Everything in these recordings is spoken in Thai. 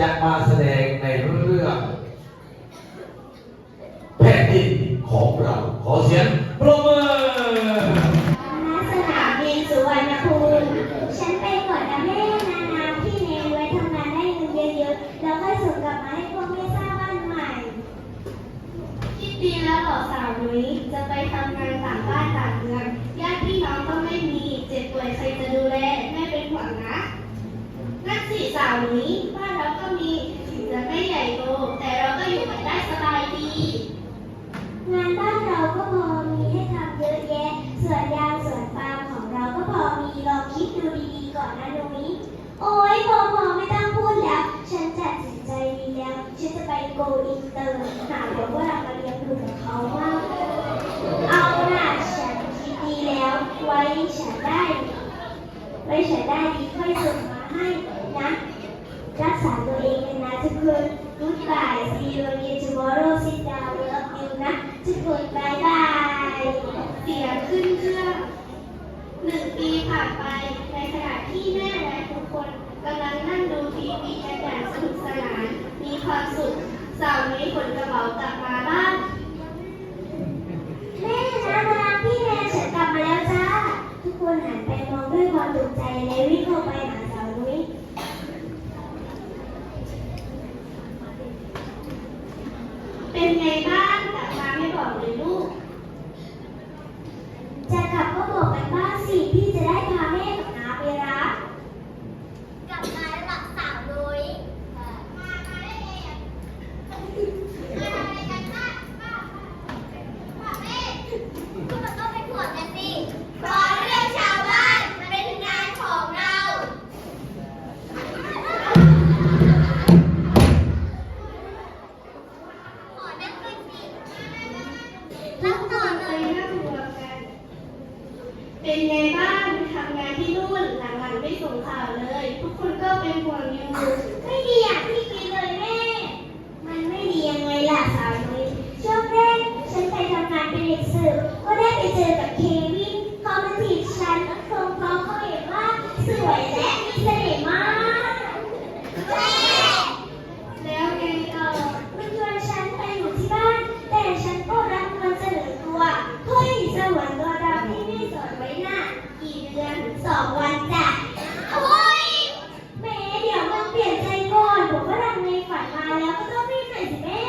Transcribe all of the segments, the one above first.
จะมาแสดงในเรื่องแผ่นดินของเรา ขอเสียงปรบมือณสนามบินสุวรรณภูมิฉันไปกดกับแม่นานามที่เนไว้ทำงานได้เงินเยอะๆ แล้วก็ส่งกลับมาให้พวกแม่สร้างบ้านใหม่ คิดดีแล้วเหรอสาวนุ้ยจะไปทำงานต่างบ้านต่างเมืองญาติพี่น้องก็ไม่มี เจ็บป่วยใครจะดูแลแม่เป็นห่วงนะ นั่นสิสาวนุ้บ้านเราก็มีถึงจะไม่ใหญ่โตแต่เราก็อยู่กันได้สบายดีงานบ้านเราก็พอมีให้ทำเยอะแยะส่วนยางส่วนปาล์มของเราก็พอมีลองคิดดูดีๆก่อนนะนุ้ยโอ้ยพอพอไม่ต้องพูดแล้ว ฉันจัดสินใจดีแล้วฉันจะไปโกอินเตอร์หาเดี๋ยวว่าเรามาเรียนรู้กับเขามาเอาล่ะฉันคิดดีแล้ว ไว้ฉันได้ ไว้ฉันได้ดีค่อยส่งมา ให้นะ รักษาตัวเองกันนะทุกคน Goodbye see you again tomorrow sit down love you นะ ทุกคนบายบายเสียงขึ้นเครื่องหนึ่งปีผ่านไป ในขณะที่แม่และทุกคนกำลังนั่งดูทีวีกันอย่างสนุกสนาน มีความสุขสาวนี้ขนกระเป๋ากลับมาบ้านแม่นะนะพี่แม่ฉันกลับมาแล้วจ้า ทุกคนหันไปมองด้วยความตกใจและวิ่งเข้าไปหาสาวนุ้ย เป็นไงบ้างกลับมาไม่บอกเลยลูก จะกลับก็บอกกันบ้างสิพี่ เป็นไงบ้างทำงานที่นู่นหลังๆไม่ส่งข่าวเลย ทุกคนก็เป็นห่วงอยู่ไม่ดีอย่างที่คิดเลยแม่ มันไม่ดียังไงล่ะสาวนุ้ยช่วงแรกฉันไปทำงานเป็นเด็กเสิร์ฟก็ได้ไปเจอกับเควินเขามาจีบฉันคงเพราะเขาเห็นว่าสวยและมีเสน่ห์มาก แล้วไงต่อ มันชวนฉันไปอยู่ที่บ้าน แต่ฉันก็รับมันเสนอตัวเฮ้ยสวรรค์ตัวดำที่ไม่สอนไว้น่ะกี่เดือนสองวันจ้ะ โอ้ย แม่เดี๋ยวมันเปลี่ยนใจก่อนผมว่ารังในฝันมาแล้วก็ต้องรีบหน่อยสิแม่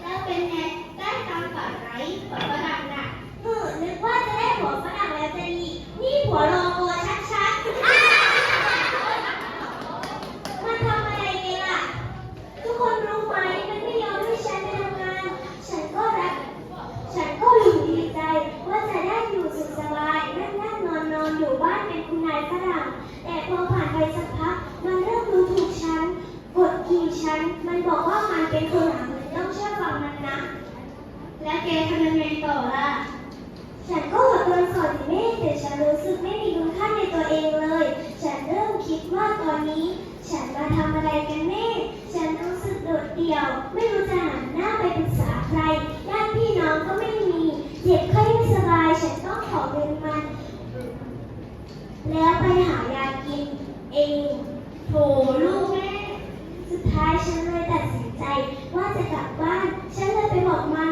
แล้วเป็นไง ได้ตามฝันไหมฝันประดังน่ะ เออนึกว่าจะได้ผัวฝรั่งแล้วจะดี นี่ผัวรอตัวชัดๆมันทำอะไรกันล่ะ ทุกคนรู้ไหมมันไม่ยอมให้ฉันไปทำงาน ฉันก็รัก ฉันก็อยู่ดีใจว่าจะได้อยู่สุขสบายนั่งนั่งนอนนอนอยู่บ้านเป็นคุณนายฝรั่ง แต่พอผ่านไปสักพัก มันเริ่มดูถูกฉัน กดขี่ฉัน มันบอกว่ามันเป็นคนหาเงินต้องเชื่อฟังมันนะ แล้วแกทำยังไงต่อล่ะ ฉันก็อดทนสอนแม่แต่ฉันรู้สึกไม่มีคุณค่าในตัวเองเลย ฉันเริ่มคิดว่าตอนนี้ ฉัน มาทำอะไรกันแน่ ฉันรู้สึกโดดเดี่ยว ไม่รู้จะหันหน้าไปปรึกษาใครญาติพี่น้องก็ไม่มี เจ็บไข้ไม่สบาย ฉันต้องขอเงินมัน แล้วไปหายากินเองโถลูกแม่ สุดท้ายฉันเลยตัดสินใจว่าจะกลับบ้าน ฉันเลยไปบอกมัน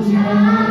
안.